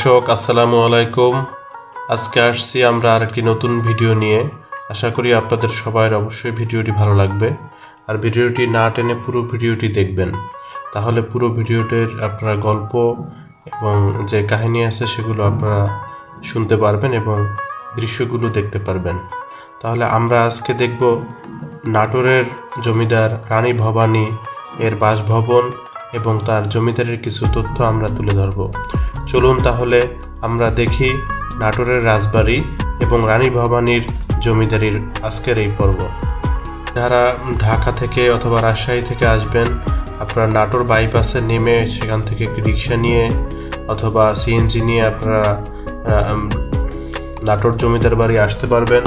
দর্শক, আসসালামু আলাইকুম। আজকে আসছি আমরা আরেকটি নতুন ভিডিও নিয়ে। আশা করি আপনাদের সবার অবশ্যই ভিডিওটি ভালো লাগবে। আর ভিডিওটি না টেনে পুরো ভিডিওটি দেখবেন। তাহলে পুরো ভিডিওটির আপনারা গল্প এবং যে কাহিনী আছে সেগুলো আপনারা শুনতে পারবেন এবং দৃশ্যগুলো দেখতে পারবেন। তাহলে আমরা আজকে দেখব নাটোরের জমিদার রানী ভবানী এর বাসভবন এবং তার জমিদারের কিছু তথ্য আমরা তুলে ধরব। চলুন তাহলে আমরা দেখি নাটোরের রাজবাড়ি এবং রানী ভবানীর জমিদারির আজকের এই পর্ব। যারা ঢাকা থেকে অথবা রাজশাহী থেকে আসবেন, আপনারা নাটোর বাইপাসে নেমে সেখান থেকে রিক্সা নিয়ে অথবা সিএনজি নিয়ে আপনারা নাটোর জমিদার বাড়ি আসতে পারবেন।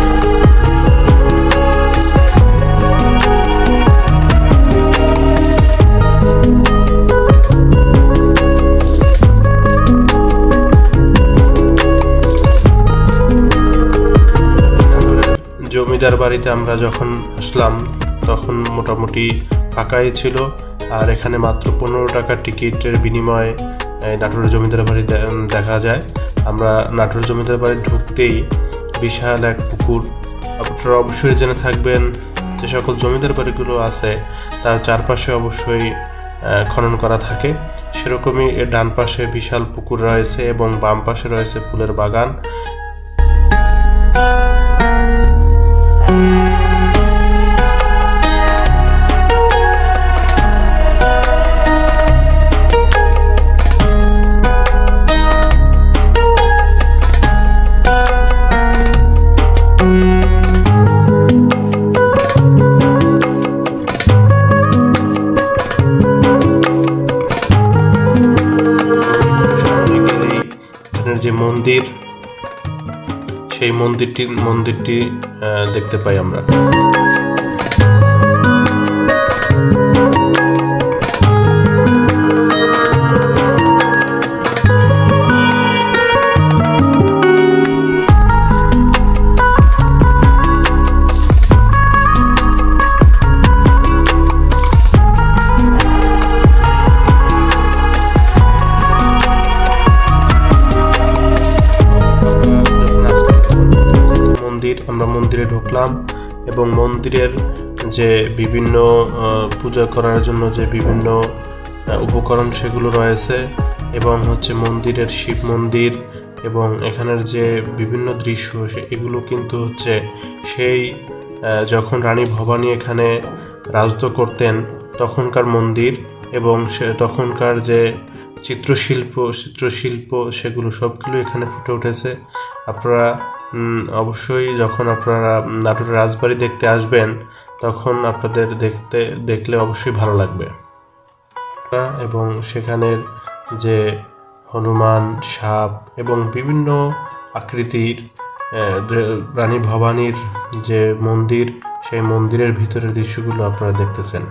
জমিদার বাড়িতে আমরা যখন আসলাম, তখন মোটামুটি ফাঁকাই ছিল। আর এখানে মাত্র পনেরো টাকা টিকিটের বিনিময়ে নাটোরের জমিদার বাড়ি দেখা যায়। আমরা নাটোর জমিদার বাড়ি ঢুকতেই বিশাল এক পুকুর, আপনারা অবশ্যই জেনে থাকবেন যে সকল জমিদার বাড়িগুলো আছে, তার চারপাশে অবশ্যই খনন করা থাকে। সেরকমই ডান পাশে বিশাল পুকুর রয়েছে এবং বাম পাশে রয়েছে ফুলের বাগান। মন্দির সেই মন্দিরটি মন্দিরটি দেখতে পাই আমরা। মন্দির, আমরা মন্দিরে ঢুকলাম এবং মন্দিরের যে বিভিন্ন পূজা করার জন্য যে বিভিন্ন উপকরণ সেগুলো রয়েছে এবং হচ্ছে মন্দিরের শিব মন্দির এবং এখানের যে বিভিন্ন দৃশ্য এগুলো কিন্তু হচ্ছে সেই যখন রানী ভবানী এখানে রাজত্ব করতেন তখনকার মন্দির এবং সে, তখনকার যে চিত্রশিল্প চিত্রশিল্প সেগুলো সবগুলো এখানে ফুটে উঠেছে। আপনারা অবশ্যই যখন আপনারা নাটোরের রাজবাড়ি দেখতে আসবেন, তখন আপনাদের দেখতে, দেখলে অবশ্যই ভালো লাগবে। এবং সেখানের যে হনুমান, সাপ এবং বিভিন্ন আকৃতির রানী ভবানীর যে মন্দির, সেই মন্দিরের ভিতরের দৃশ্যগুলো আপনারা দেখতেছেন।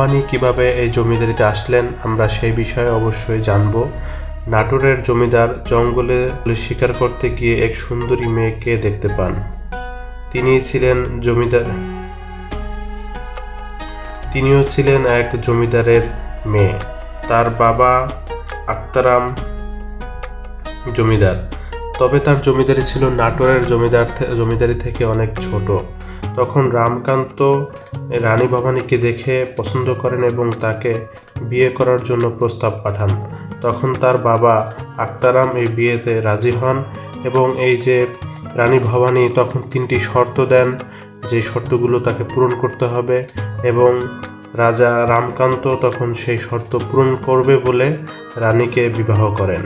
ভবানী কীভাবে এই জমিদারিতে আসলেন, আমরা সেই বিষয়ে অবশ্যই জানব। নাটোরের জমিদার জঙ্গলে শিকার করতে গিয়ে এক সুন্দরী মেয়েকে দেখতে পান। তিনি ছিলেন জমিদার তিনিও ছিলেন এক জমিদারের মেয়ে। তার বাবা আক্তারাম জমিদার। তবে তার জমিদারি ছিল নাটোরের জমিদার জমিদারি থেকে অনেক ছোট। তখন রামকান্ত রানী ভবানীকে দেখে পছন্দ করেন এবং তাকে বিয়ে করার জন্য প্রস্তাব পাঠান। তখন তার বাবা আক্তারাম এই বিয়েতে রাজি হন এবং এই যে রানী ভবানী তখন তিনটি শর্ত দেন, যে শর্তগুলো তাকে পূরণ করতে হবে এবং রাজা রামকান্ত তখন সেই শর্ত পূরণ করবে বলে রানীকে বিবাহ করেন।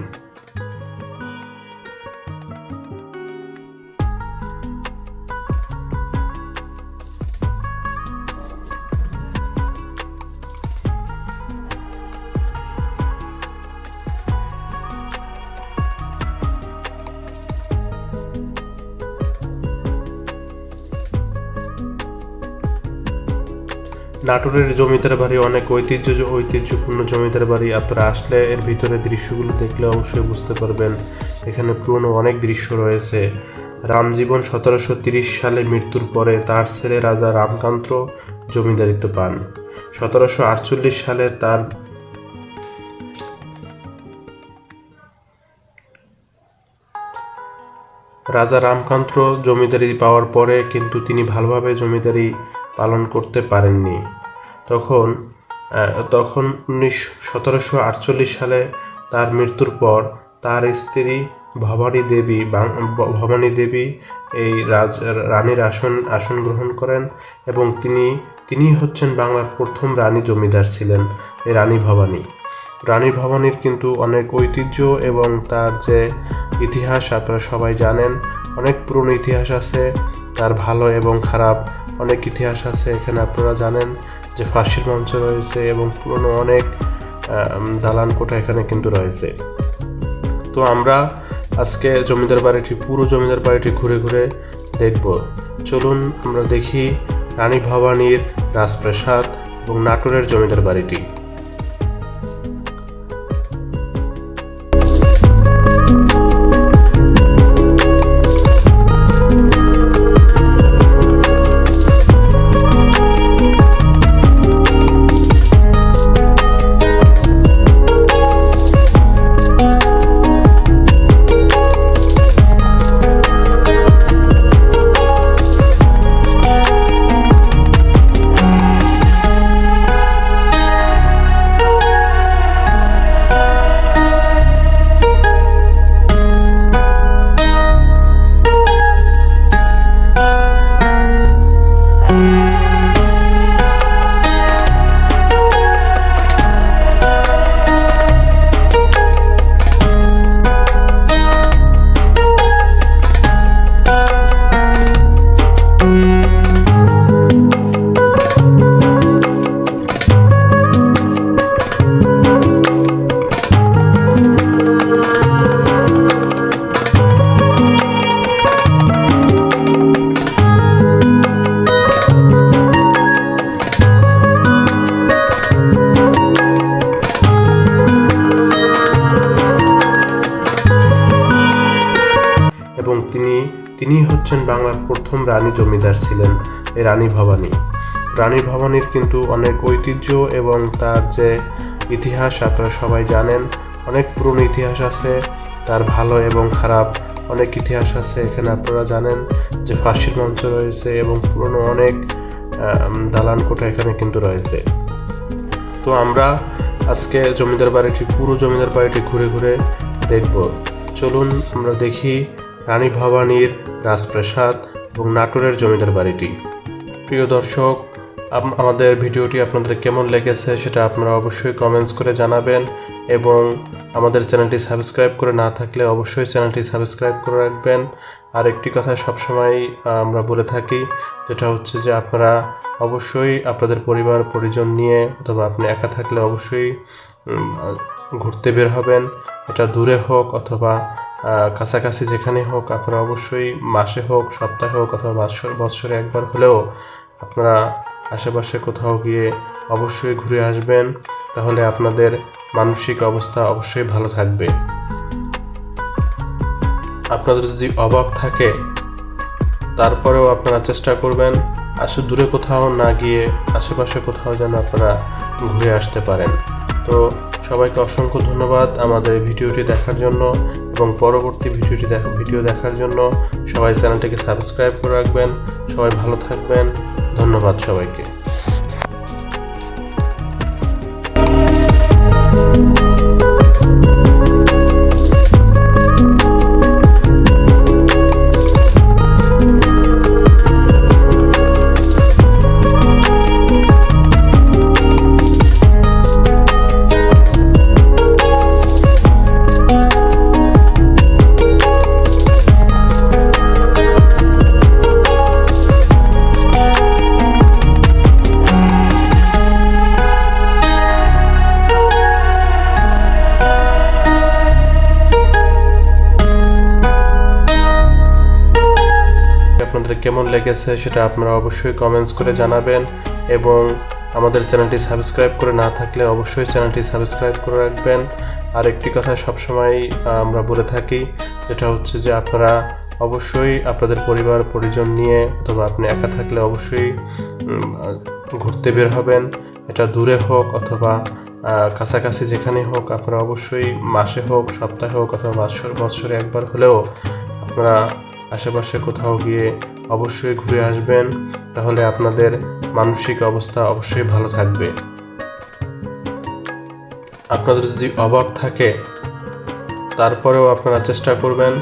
নাটোরের জমিদার বাড়ি অনেক ঐতিহ্য ঐতিহ্যপূর্ণ জমিদার বাড়ি। আপনারা আসলে এর ভিতরে দৃশ্যগুলো দেখলে অবশ্যই বুঝতে পারবেন। এখানে পুরনো অনেক দৃশ্য রয়েছে। রামজীবন সতেরোশো তিরিশ সালে মৃত্যুর পরে তার ছেলে রাজা রামকান্ত জমিদারিত্ব পান। সতেরোশো আটচল্লিশ সালে তার রাজা রামকান্ত জমিদারি পাওয়ার পরে কিন্তু তিনি ভালোভাবে জমিদারি পালন করতে পারেননি। তখন তখন উনিশ সতেরোশো আটচল্লিশ সালে তার মৃত্যুর পর তার স্ত্রী ভবানী দেবী ভবানী দেবী এই রাজ, রানীর আসন আসন গ্রহণ করেন এবং তিনি তিনি হচ্ছেন বাংলার প্রথম রানী জমিদার ছিলেন, এই রানী ভবানী। রানী ভবানীর কিন্তু অনেক ঐতিহ্য এবং তার যে ইতিহাস আপনারা সবাই জানেন, অনেক পুরনো ইতিহাস আছে। তার ভালো এবং খারাপ অনেক ইতিহাস আছে। এখানে আপনারা জানেন যে ফাঁসির মঞ্চ রয়েছে এবং পুরনো অনেক দালান কোঠা এখানে কিন্তু রয়েছে। তো আমরা আজকে জমিদার বাড়িটি, পুরো জমিদার বাড়িটি ঘুরে ঘুরে দেখব। চলুন আমরা দেখি রানী ভবানীর রাজপ্রাসাদ এবং নাটোরের জমিদার বাড়িটি। হচ্ছেন বাংলার প্রথম রানী জমিদার ছিলেন রানী ভবানী। রানী ভবানীর কিন্তু অনেক ঐতিহ্য এবং তার যে ইতিহাস আপনারা সবাই জানেন, অনেক পুরনো ইতিহাস আছে, তার ভালো এবং খারাপ অনেক ইতিহাস আছে। এখানে আপনারা জানেন যে ফাঁসির মঞ্চ রয়েছে এবং পুরনো অনেক দালান কোঠা এখানে কিন্তু রয়েছে। তো আমরা আজকে জমিদার বাড়িটি, পুরো জমিদার বাড়িটি ঘুরে ঘুরে দেখব। চলুন আমরা দেখি রানী ভবানীর রাজপ্রাসাদ এবং নাটোরের জমিদার বাড়িটি। প্রিয় দর্শক আমাদের ভিডিওটি আপনাদের কেমন লেগেছে সেটা আপনারা অবশ্যই কমেন্টস করে জানাবেন এবং আমাদের চ্যানেলটি সাবস্ক্রাইব করে না থাকলে অবশ্যই চ্যানেলটি সাবস্ক্রাইব করে রাখবেন। আর একটি কথা সবসময় আমরা বলে থাকি, যেটা হচ্ছে যে আপনারা অবশ্যই আপনাদের পরিবার, পরিজন নিয়ে অথবা আপনি একা থাকলে অবশ্যই ঘুরতে বের হবেন। এটা দূরে হোক অথবা কাছাকাছি যেখানে হোক আপনারা অবশ্যই মাসে হোক, সপ্তাহে হোক অথবা বৎসর বৎসরে একবার হলেও আপনারা আশেপাশে কোথাও গিয়ে অবশ্যই ঘুরে আসবেন। তাহলে আপনাদের মানসিক অবস্থা অবশ্যই ভালো থাকবে। আপনাদের যদি অভাব থাকে, তারপরেও আপনারা চেষ্টা করবেন আসলে দূরে কোথাও না গিয়ে আশেপাশে কোথাও যেন আপনারা ঘুরে আসতে পারেন। তো সবাইকে অসংখ্য ধন্যবাদ আমাদের ভিডিওটি দেখার জন্য। এবং পরবর্তী ভিডিওটি দেখা ভিডিও দেখার জন্য সবাই চ্যানেলটিকে সাবস্ক্রাইব করে রাখবেন। সবাই ভালো থাকবেন। ধন্যবাদ সবাইকে। আপনাদের কেমন লেগেছে সেটা আপনারা অবশ্যই কমেন্টস করে জানাবেন এবং আমাদের চ্যানেলটি সাবস্ক্রাইব করে না থাকলে অবশ্যই চ্যানেলটি সাবস্ক্রাইব করে রাখবেন। আর একটি কথা সবসময় আমরা বলে থাকি, যেটা হচ্ছে যে আপনারা অবশ্যই আপনাদের পরিবার, পরিজন নিয়ে, অথবা আপনি একা থাকলে অবশ্যই ঘুরতে বের হবেন। এটা দূরে হোক অথবা কাছাকাছি যেখানে হোক, আপনারা অবশ্যই মাসে হোক, সপ্তাহে হোক অথবা বৎসর বৎসরে একবার হলেও আপনারা আশেপাশে কোথাও গিয়ে অবশ্যই ঘুরে আসবেন, তাহলে আপনাদের মানসিক অবস্থা অবশ্যই ভালো থাকবে। আপনাদের যদি অভাব থাকে, তারপরেও আপনারা চেষ্টা করবেন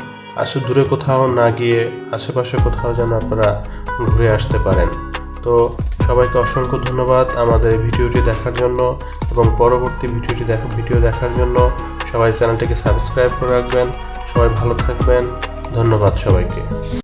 আসলে দূরে কোথাও না গিয়ে আশেপাশে কোথাও যেন আপনারা ঘুরে আসতে পারেন। তো সবাইকে অসংখ্য ধন্যবাদ আমাদের ভিডিওটি দেখার জন্য, এবং পরবর্তী ভিডিওটি দেখা ভিডিও দেখার জন্য সবাই চ্যানেলটিকে সাবস্ক্রাইব করে রাখবেন। সবাই ভালো থাকবেন। ধন্যবাদ সবাইকে।